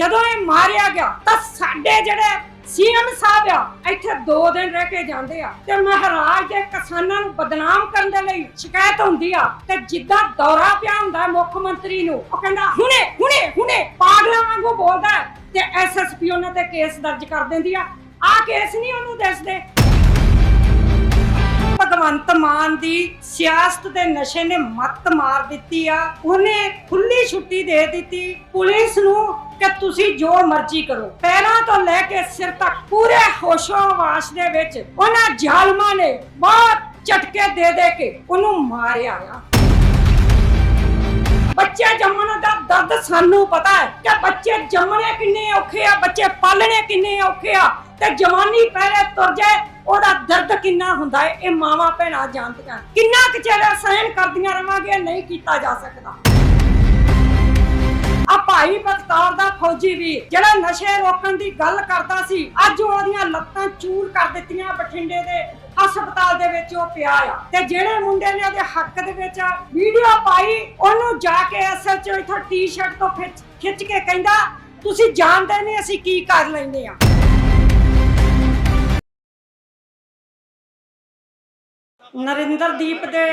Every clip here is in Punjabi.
ਜਦੋਂ ਇਹ ਮਾਰਿਆ ਗਿਆ, ਤਾਂ ਸਾਡੇ ਜਿਹੜੇ ਸੀਐਮ ਸਾਹਿਬ ਆ, ਇੱਥੇ 2 ਦਿਨ ਰਹਿ ਕੇ ਜਾਂਦੇ ਆ। ਤੇ ਮਹਾਰਾਜ ਦੇ ਕਿਸਾਨਾਂ ਨੂੰ ਬਦਨਾਮ ਕਰਨ ਦੇ ਲਈ ਸ਼ਿਕਾਇਤ ਹੁੰਦੀ ਆ। ਤੇ ਜਿੱਦਾਂ ਦੌਰਾ ਪਿਆ ਹੁੰਦਾ ਮੁੱਖ ਮੰਤਰੀ ਨੂੰ, ਉਹ ਕਹਿੰਦਾ, ਹੁਣੇ ਹੁਣੇ ਹੁਣੇ, ਪਾਗਲਾਂ ਵਾਂਗੂ ਬੋਲਦਾ ਹੈ। ਤੇ ਐਸਐਸਪੀ ਉਹਨਾਂ ਤੇ ਕੇਸ ਦਰਜ ਕਰ ਦਿੰਦੀ ਆ। ਆ ਕੇਸ ਨਹੀਂ ਉਹਨੂੰ ਦੱਸਦੇ। ਭਗਵੰਤ ਮਾਨ ਦੀ ਸਿਆਸਤ ਦੇ ਨਸ਼ੇ ਨੇ ਮੱਤ ਮਾਰ ਦਿੱਤੀ ਆ। ਉਹਨੇ ਖੁੱਲੀ ਛੁੱਟੀ ਦੇ ਦਿੱਤੀ। ਪੁਲਿਸ ਨੂੰ ਕਿ ਤੁਸੀਂ ਜੋ ਮਰਜ਼ੀ ਕਰੋ। ਪੈਰਾਂ ਤੋਂ ਲੈ ਕੇ ਸਿਰ ਤੱਕ ਪੂਰੇ ਹੋਸ਼ੋ-ਹਵਾਸ ਦੇ ਵਿੱਚ ਉਹਨਾਂ ਜ਼ਾਲਮਾਂ ਨੇ ਬਹੁਤ ਝਟਕੇ ਦੇ ਦੇ ਕੇ ਉਹਨੂੰ ਮਾਰਿਆ ਆ। ਬੱਚੇ ਜੰਮਣ ਦਾ ਦਰਦ ਸਾਨੂੰ ਪਤਾ ਹੈ ਕਿ ਬੱਚੇ ਜੰਮਣੇ ਕਿੰਨੇ ਔਖੇ ਆ, ਬੱਚੇ ਪਾਲਣੇ ਕਿੰਨੇ ਔਖੇ ਆ ਤੇ ਜਵਾਨੀ ਪਹਿਲੇ ਤੁਰ ਜਾਏ ਉਹਦਾ ਦਰਦ ਕਿੰਨਾ ਹੁੰਦਾ ਹੈ, ਇਹ ਮਾਵਾਂ ਭੈਣਾਂ ਜਾਣਦੀਆਂ ਕਿੰਨਾ ਕੁ ਚਿਰ ਸਹਿਣ ਕਰਦੀਆਂ ਰਵਾਂਗੇ ਨਹੀਂ ਕੀਤਾ ਜਾ ਸਕਦਾ। ਆ ਭਾਈ ਬਖਤਾਰ ਦਾ ਫੌਜੀ ਵੀ ਜਿਹੜਾ ਨਸ਼ੇ ਰੋਕਣ ਦੀ ਗੱਲ ਕਰਦਾ ਸੀ, ਅੱਜ ਉਹਦੀਆਂ ਲੱਤਾਂ ਚੂਰ ਕਰ ਦਿੱਤੀਆਂ ਬਠਿੰਡੇ ਦੇ ਹਸਪਤਾਲ ਦੇ ਵਿੱਚ ਉਹ ਪਿਆ ਆ। ਤੇ ਜਿਹੜੇ ਮੁੰਡੇ ਨੇ ਉਹਦੇ ਹੱਕ ਦੇ ਵਿੱਚ ਵੀਡੀਓ ਪਾਈ, ਉਹਨੂੰ ਜਾ ਕੇ ਐਸਐਚਓ ਇਥੋਂ ਟੀ-ਸ਼ਰਟ ਤੋਂ ਖਿੱਚ ਖਿੱਚ ਕੇ ਕਹਿੰਦਾ, ਤੁਸੀਂ ਜਾਣਦੇ ਨਹੀਂ ਅਸੀਂ ਕੀ ਕਰ ਲੈਂਦੇ ਆ। ਨਰਿੰਦਰਦੀਪ ਦੇ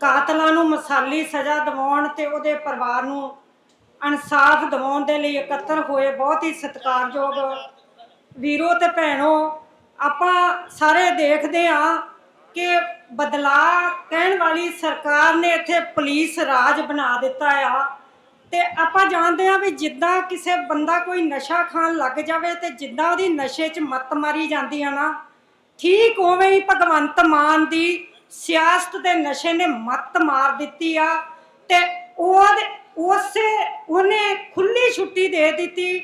ਕਾਤਲਾਂ ਨੂੰ ਮਸਾਲੀ ਸਜ਼ਾ ਦਿਵਾਉਣ ਤੇ ਉਹਦੇ ਪਰਿਵਾਰ ਨੂੰ ਇਨਸਾਫ ਦਿਵਾਉਣ ਦੇ ਲਈ ਇਕੱਤਰ ਹੋਏ ਬਹੁਤ ਹੀ ਸਤਿਕਾਰਯੋਗ ਵੀਰੋ ਤੇ ਭੈਣੋ, ਆਪਾਂ ਸਾਰੇ ਦੇਖਦੇ ਆ ਕਿ ਬਦਲਾਅ ਕਹਿਣ ਵਾਲੀ ਸਰਕਾਰ ਨੇ ਇੱਥੇ ਪੁਲਿਸ ਰਾਜ ਬਣਾ ਦਿੱਤਾ ਆ। ਤੇ ਆਪਾਂ ਜਾਣਦੇ ਆ ਵੀ ਜਿੱਦਾਂ ਕਿਸੇ ਬੰਦਾ ਕੋਈ ਨਸ਼ਾ ਖਾਣ ਲੱਗ ਜਾਵੇ ਤੇ ਜਿੱਦਾਂ ਉਹਦੀ ਨਸ਼ੇ 'ਚ ਮੱਤ ਮਾਰੀ ਜਾਂਦੀ ਆ ਨਾ ਠੀਕ ਉਵੇਂ ਹੀ ਭਗਵੰਤ ਮਾਨ ਦੀ ਸਿਆਸਤ ਦੇ ਨਸ਼ੇ ਨੇ ਮੱਤ ਮਾਰ ਦਿੱਤੀ ਆ ਤੇ ਉਹਦੇ ਉਸੇ ਉਹਨੇ ਖੁੱਲੀ ਛੁੱਟੀ ਦੇ ਦਿੱਤੀ।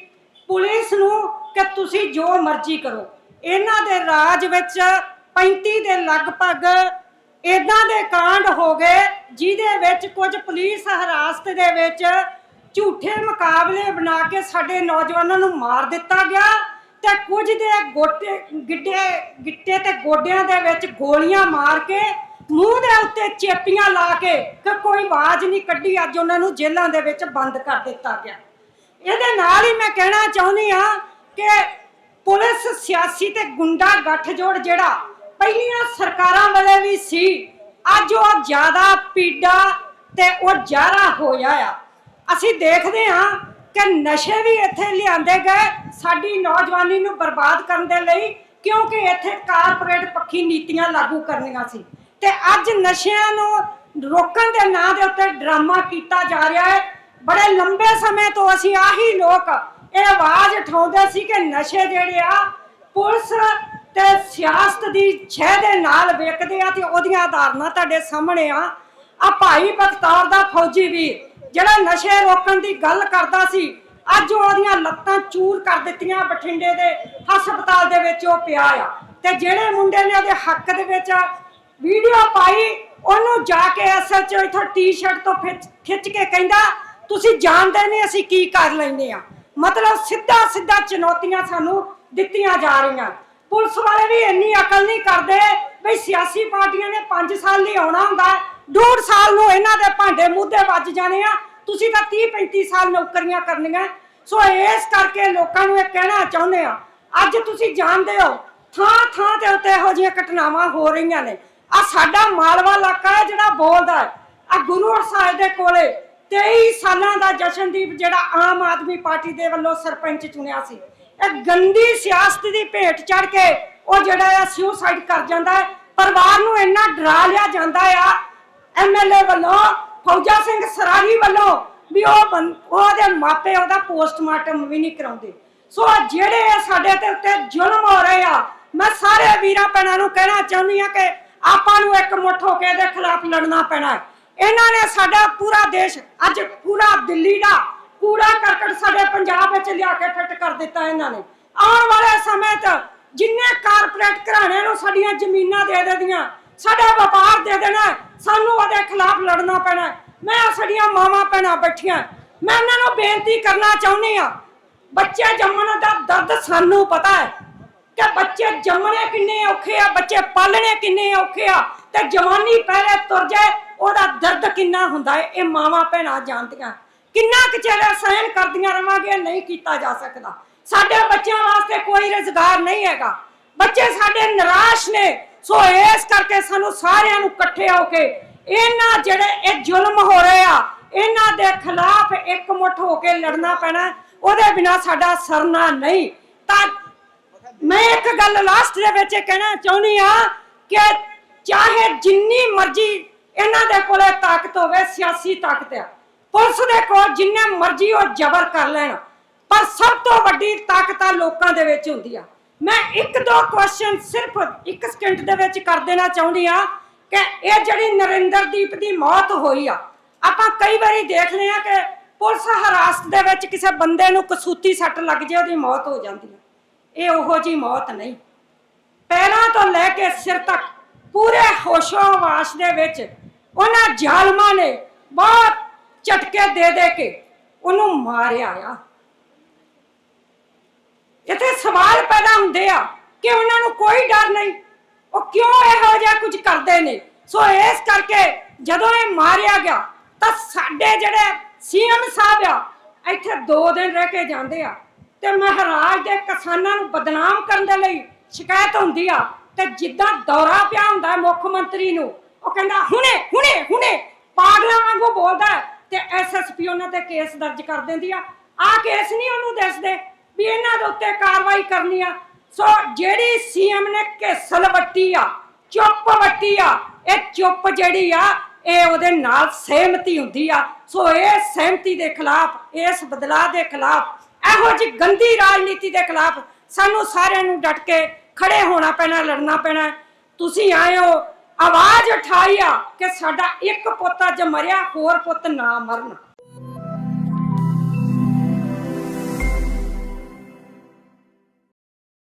ਪੁਲਿਸ ਨੂੰ ਕਿ ਤੁਸੀਂ ਜੋ ਮਰਜ਼ੀ ਕਰੋ। ਇਹਨਾਂ ਦੇ ਰਾਜ ਵਿੱਚ 35 ਦੇ ਲਗਭਗ ਇਦਾਂ ਦੇ ਕਾਂਡ ਹੋ ਗਏ, ਜਿਹਦੇ ਵਿੱਚ ਕੁਝ ਪੁਲਿਸ ਹਰਾਸਤ ਦੇ ਵਿੱਚ ਝੂਠੇ ਮੁਕਾਬਲੇ ਬਣਾ ਕੇ ਸਾਡੇ ਨੌਜਵਾਨਾਂ ਨੂੰ ਮਾਰ ਦਿੱਤਾ ਗਿਆ। ਤੇ ਕੁਝ ਦੇ ਗੋਟੇ ਗਿੱਟੇ ਗਿੱਟੇ ਤੇ ਗੋਡਿਆਂ ਦੇ ਵਿੱਚ ਗੋਲੀਆਂ ਮਾਰ ਕੇ ਮੂੰਹ ਦੇ ਉੱਤੇ ਚੇਪੀਆਂ ਲਾ ਕੇ ਕਿ ਕੋਈ ਆਵਾਜ਼ ਨਹੀਂ ਕੱਢੀ, ਅੱਜ ਉਹਨਾਂ ਨੂੰ ਜੇਲ੍ਹਾਂ ਦੇ ਵਿੱਚ ਬੰਦ ਕਰ ਦਿੱਤਾ ਗਿਆ। ਇਹਦੇ ਨਾਲ ਹੀ ਮੈਂ ਕਹਿਣਾ ਚਾਹੁੰਦੀ ਆ ਕਿ ਪੁਲਿਸ ਸਿਆਸੀ ਤੇ ਗੁੰਡਾ ਗੱਠਜੋੜ ਜਿਹੜਾ ਪਹਿਲੀਆਂ ਸਰਕਾਰਾਂ ਵੇਲੇ ਵੀ ਸੀ, ਅੱਜ ਉਹ ਜ਼ਿਆਦਾ ਪੀੜਾ ਤੇ ਉਹ ਜਾਰਾ ਹੋਇਆ ਆ ਅਸੀਂ ਦੇਖਦੇ ਹਾਂ ਕਿ ਨਸ਼ੇ ਵੀ ਇੱਥੇ ਲਿਆਂਦੇ ਗਏ ਸਾਡੀ ਨੌਜਵਾਨੀ ਨੂੰ ਬਰਬਾਦ ਕਰਨ ਦੇ ਲਈ, ਕਿਉਂਕਿ ਇੱਥੇ ਕਾਰਪੋਰੇਟ ਪੱਖੀ ਨੀਤੀਆਂ ਲਾਗੂ ਕਰਨੀਆਂ ਸੀ। ਤੇ ਅੱਜ ਨਸ਼ਿਆਂ ਨੂੰ ਰੋਕਣ ਦੇ ਨਾਂ ਦੇ ਉੱਤੇ ਡਰਾਮਾ ਕੀਤਾ ਜਾ ਰਿਹਾ ਹੈ। ਬੜੇ ਲੰਬੇ ਸਮੇਂ ਤੋਂ ਅਸੀਂ ਆਹੀ ਲੋਕ ਇਹ ਆਵਾਜ਼ ਉਠਾਉਂਦੇ ਸੀ ਕਿ ਨਸ਼ੇ ਜਿਹੜੇ ਆ, ਪੁਲਿਸ ਤੇ ਸਿਆਸਤ ਦੀ ਛੇ ਦੇ ਨਾਲ ਵੇਖਦੇ ਆ ਤੇ ਉਹਦੀਆਂ ਆਧਾਰਨਾਂ ਤੁਹਾਡੇ ਸਾਹਮਣੇ ਆ। ਆ ਭਾਈ ਬਖਤਾਰ ਦਾ ਫੌਜੀ ਵੀ ਜਿਹੜਾ ਨਸ਼ੇ ਰੋਕਣ ਦੀ ਗੱਲ ਕਰਦਾ ਸੀ, ਅੱਜ ਉਹਦੀਆਂ ਲੱਤਾਂ ਚੂਰ ਕਰ ਦਿੱਤੀਆਂ ਬਠਿੰਡੇ ਦੇ ਹਸਪਤਾਲ ਦੇ ਵਿੱਚ ਉਹ ਪਿਆ ਆ। ਤੇ ਜਿਹੜੇ ਮੁੰਡੇ ਨੇ ਉਹਦੇ ਹੱਕ ਦੇ ਵਿੱਚ ਵੀਡੀਓ ਪਾਈ, ਉਹਨੂੰ ਜਾ ਕੇ ਐਸਐਚਓ ਇਥੋਂ ਟੀ-ਸ਼ਰਟ ਤੋਂ ਖਿੱਚ- ਕੇ ਕਹਿੰਦਾ, ਤੁਸੀਂ ਜਾਣਦੇ ਨਹੀਂ ਅਸੀਂ ਕੀ ਕਰ ਲੈਂਦੇ ਆ ਮਤਲਬ ਸਿੱਧਾ ਸਿੱਧਾ ਚੁਣੌਤੀਆਂ ਸਾਨੂੰ ਦਿੱਤੀਆਂ ਜਾ ਰਹੀਆਂ। ਪੁਲਿਸ ਵਾਲੇ ਵੀ ਇੰਨੀ ਅਕਲ ਨਹੀਂ ਕਰਦੇ ਵੀ ਸਿਆਸੀ ਪਾਰਟੀਆਂ ਨੇ 5 ਸਾਲ ਲਈ ਆਉਣਾ ਹੁੰਦਾ ਡੂਢ ਸਾਲ ਨੂੰ ਇਹਨਾਂ ਦੇ ਭਾਂਡੇ ਮੂਧੇ ਵੱਜ ਜਾਣੇ ਆ। ਤੁਸੀਂ ਤਾਂ 30 35 ਸਾਲ ਨੌਕਰੀਆਂ ਕਰਨੀਆਂ। ਸੋ ਇਸ ਕਰਕੇ ਲੋਕਾਂ ਨੂੰ ਇਹ ਕਹਿਣਾ ਚਾਹੁੰਦੇ ਆ, ਅੱਜ ਤੁਸੀਂ ਜਾਣਦੇ ਹੋ, ਥਾਂ ਥਾਂ ਤੇ ਉੱਤੇ ਇਹੋ ਜਿਹੀਆਂ ਘਟਨਾਵਾਂ ਹੋ ਰਹੀਆਂ ਨੇ। ਆ ਸਾਡਾ ਮਾਲਵਾ ਇਲਾਕਾ ਹੈ ਜਿਹੜਾ ਬੋਲਦਾ ਆ ਗੁਰੂ ਸਾਹਿਬ ਦੇ ਕੋਲੇ 23 ਸਾਲਾਂ ਦਾ ਜਸ਼ਨਦੀਪ ਜਿਹੜਾ ਆਮ ਆਦਮੀ ਪਾਰਟੀ ਦੇ ਵੱਲੋਂ ਸਰਪੰਚ ਚੁਣਿਆ ਸੀ। ਇਹ ਗੰਦੀ ਸਿਆਸਤ ਦੀ ਭੇਟ ਚੜ ਕੇ ਉਹ ਜਿਹੜਾ ਆ ਸੁਸਾਈਡ ਕਰ ਜਾਂਦਾ ਹੈ। ਪਰਿਵਾਰ ਨੂੰ ਇੰਨਾ ਡਰਾ ਲਿਆ ਜਾਂਦਾ ਆ ਐਮਐਲਏ ਵੱਲੋਂ, ਫੌਜਾ ਸਿੰਘ ਸਰਾਰੀ ਵੱਲੋਂ ਵੀ ਉਹ ਬੰ- ਉਹਦੇ ਮਾਪੇ ਉਹਦਾ ਪੋਸਟਮਾਰਟਮ ਵੀ ਨਹੀਂ ਕਰਾਉਂਦੇ। ਸੋ ਆਹ ਜਿਹੜੇ ਇਹ ਸਾਡੇ ਤੇ ਉੱਤੇ ਜ਼ੁਲਮ ਹੋ ਰਹੇ ਆ, ਮੈਂ ਸਾਰੇ ਵੀਰਾਂ ਭੈਣਾਂ ਨੂੰ ਕਹਿਣਾ ਚਾਹੁੰਦੀ ਆ ਕਿ ਆਪਾਂ ਨੂੰ ਇੱਕ ਮੁੱਠ ਹੋ ਕੇ ਇਹਦੇ ਖਿਲਾਫ ਲੜਨਾ ਪੈਣਾ ਹੈ। ਇਹਨਾਂ ਨੇ ਸਾਡਾ ਪੂਰਾ ਦੇਸ਼, ਅੱਜ ਪੂਰਾ ਦਿੱਲੀ ਦਾ ਕੂੜਾ ਕਰਕਟ ਸਾਡੇ ਪੰਜਾਬ ਵਿੱਚ ਲਿਆ ਕੇ ਫਿੱਟ ਕਰ ਦਿੱਤਾ ਇਹਨਾਂ ਨੇ। ਆਉਣ ਵਾਲੇ ਸਮੇਂ 'ਚ ਜਿੰਨੇ ਕਾਰਪੋਰੇਟ ਘਰਾਣਿਆਂ ਨੂੰ ਸਾਡੀਆਂ ਜ਼ਮੀਨਾਂ ਦੇ ਦੇਦੀਆਂ ਸਾਡਾ ਵਪਾਰ ਦੇ ਦੇਣਾ ਸਾਨੂੰ ਉਹਦੇ ਖਿਲਾਫ ਲੜਨਾ ਪੈਣਾ ਮੈਂ ਸਾਡੀਆਂ ਮਾਵਾਂ ਭੈਣਾਂ ਬੈਠੀਆਂ। ਮੈਂ ਇਹਨਾਂ ਨੂੰ ਬੇਨਤੀ ਕਰਨਾ ਚਾਹੁੰਦੀ ਆ ਬੱਚੇ ਜੰਮਣ ਦਾ ਦਰਦ ਸਾਨੂੰ ਪਤਾ ਹੈ ਕਿ ਬੱਚੇ ਜੰਮਣੇ ਕਿੰਨੇ ਔਖੇ ਆ, ਬੱਚੇ ਪਾਲਣੇ ਕਿੰਨੇ ਔਖੇ ਆ ਤੇ ਜਵਾਨੀ ਪਹਿਲੇ ਤੁਰ ਜਾਏ, ਉਹਦਾ ਦਰਦ ਕਿੰਨਾ ਹੁੰਦਾ ਹੈ, ਇਹ ਮਾਵਾਂ ਭੈਣਾਂ ਜਾਣਦੀਆਂ। ਕਿੰਨਾ ਕੁ ਸਹਿਣ ਕਰਦੀਆਂ ਰਵਾਂਗੇ ਨਹੀਂ ਕੀਤਾ ਜਾ ਸਕਦਾ। ਸਾਡੇ ਬੱਚਿਆਂ ਵਾਸਤੇ ਕੋਈ ਰੁਜ਼ਗਾਰ ਨਹੀਂ ਹੈਗਾ। ਬੱਚੇ ਸਾਡੇ ਨਿਰਾਸ਼ ਨੇ। ਸੋ ਇਸ ਕਰਕੇ ਸਾਨੂੰ ਸਾਰਿਆਂ ਨੂੰ ਇਕੱਠੇ ਹੋ ਕੇ ਇਹਨਾਂ ਜਿਹੜੇ ਇਹ ਜ਼ੁਲਮ ਹੋ ਰਹੇ ਆ, ਇਹਨਾਂ ਦੇ ਖਿਲਾਫ ਇਕਮੁੱਠ ਹੋ ਕੇ ਲੜਨਾ ਪੈਣਾ, ਉਹਦੇ ਬਿਨਾ ਸਾਡਾ ਸਰਨਾ ਨਹੀਂ। ਤਾਂ ਮੈਂ ਇੱਕ ਗੱਲ ਲਾਸਟ ਦੇ ਵਿੱਚ ਕਹਿਣਾ ਚਾਹੁੰਦੀ ਆ ਕਿ ਚਾਹੇ ਜਿੰਨੀ ਮਰਜ਼ੀ ਇਹਨਾਂ ਦੇ ਕੋਲੇ ਤਾਕਤ ਹੋਵੇ, ਸਿਆਸੀ ਤਾਕਤ ਆ। ਪੁਲਿਸ ਦੇ ਕੋਲ ਜਿੰਨੇ ਮਰਜ਼ੀ ਉਹ ਜ਼ਬਰ ਕਰ ਲੈਣ, ਪਰ ਸਭ ਤੋਂ ਵੱਡੀ ਤਾਕਤ ਆ ਲੋਕਾਂ ਦੇ ਵਿੱਚ ਹੁੰਦੀ ਆ। ਮੈਂ ਇੱਕ ਦੋ ਕੁਐਸਚਨ ਸਿਰਫ ਇੱਕ ਸਕਿੰਟ ਦੇ ਵਿੱਚ ਕਰ ਦੇਣਾ ਚਾਹੁੰਦੀ ਆ ਕਿ ਇਹ ਜਿਹੜੀ ਨਰਿੰਦਰਦੀਪ ਦੀ ਮੌਤ ਹੋਈ ਆ, ਆਪਾਂ ਕਈ ਵਾਰੀ ਦੇਖਦੇ ਆ ਕਿ ਪੁਲਿਸ ਹਰਾਸਤ ਦੇ ਵਿੱਚ ਕਿਸੇ ਬੰਦੇ ਨੂੰ ਕਸੂਤੀ ਸੱਟ ਲੱਗ ਜੇ, ਉਹਦੀ ਮੌਤ ਹੋ ਜਾਂਦੀ ਆ। ਇਹ ਉਹੋ ਜੀ ਮੌਤ ਨਹੀਂ। ਪੈਰਾਂ ਤੋਂ ਲੈ ਕੇ ਸਿਰ ਤੱਕ ਪੂਰੇ ਹੋਸ਼ੋ-ਹਵਾਸ ਦੇ ਵਿੱਚ ਉਹਨਾਂ ਜ਼ਾਲਮਾਂ ਨੇ ਬਹੁਤ ਝਟਕੇ ਦੇ ਦੇ ਕੇ ਉਹਨੂੰ ਮਾਰਿਆ ਆ। ਇੱਥੇ ਸਵਾਲ ਪੈਦਾ ਹੁੰਦੇ ਆ ਕਿ ਉਹਨਾਂ ਨੂੰ ਕੋਈ ਡਰ ਨਹੀਂ। ਉਹ ਕਿਉਂ ਇਹੋ ਜਿਹਾ ਕੁਝ ਕਰਦੇ ਨੇ? ਸੋ ਇਸ ਕਰਕੇ ਜਦੋਂ ਇਹ ਮਾਰਿਆ ਗਿਆ, ਤਾਂ ਸਾਡੇ ਜਿਹੜੇ ਸੀਐਮ ਸਾਹਿਬ ਆ, ਇੱਥੇ 2 ਦਿਨ ਰਹਿ ਕੇ ਜਾਂਦੇ ਆ ਤੇ ਮਹਾਰਾਜ ਦੇ ਕਿਸਾਨਾਂ ਨੂੰ ਬਦਨਾਮ ਕਰਨ ਦੇ ਲਈ ਸ਼ਿਕਾਇਤ ਹੁੰਦੀ ਆ ਤੇ ਜਿੱਦਾਂ ਦੌਰਾ ਪਿਆ ਹੁੰਦਾ ਮੁੱਖ ਮੰਤਰੀ ਨੂੰ, ਉਹ ਕਹਿੰਦਾ, ਹੁਣੇ ਹੁਣੇ ਹੁਣੇ! ਪਾਗਲਾਂ ਵਾਂਗੂ ਬੋਲਦਾ ਹੈ ਤੇ ਐਸਐਸਪੀ ਉਹਨਾਂ ਤੇ ਕੇਸ ਦਰਜ ਕਰ ਦਿੰਦੀ ਆ। ਆ ਕੇਸ ਨਹੀਂ ਉਹਨੂੰ ਦੱਸਦੇ। ਵੀ ਇਹਨਾਂ ਦੇ ਉੱਤੇ ਕਾਰਵਾਈ ਕਰਨੀ ਆ। ਸੋ ਜਿਹੜੀ ਸੀਐਮ ਨੇ ਕੇਸਲ ਵੱਟੀ ਆ, ਚੁੱਪ ਵੱਟੀ ਆ, ਇਹ ਚੁੱਪ ਜਿਹੜੀ ਆ, ਇਹ ਉਹਦੇ ਨਾਲ ਸਹਿਮਤੀ ਹੁੰਦੀ ਆ। ਸੋ ਇਹ ਸਹਿਮਤੀ ਦੇ ਖਿਲਾਫ, ਇਸ ਬਦਲਾਅ ਦੇ ਖਿਲਾਫ, ਇਹੋ ਜਿਹੀ ਗੰਦੀ ਰਾਜਨੀਤੀ ਦੇ ਖਿਲਾਫ ਸਾਨੂੰ ਸਾਰਿਆਂ ਨੂੰ ਡਟ ਕੇ ਖੜੇ ਹੋਣਾ ਪੈਣਾ, ਲੜਨਾ ਪੈਣਾ। ਤੁਸੀਂ ਆਏ ਹੋ, ਆਵਾਜ਼ ਉਠਾਈ ਆ ਕਿ ਸਾਡਾ ਇੱਕ ਪੁੱਤ ਅੱਜ ਮਰਿਆ, ਹੋਰ ਪੁੱਤ ਨਾ ਮਰਨ।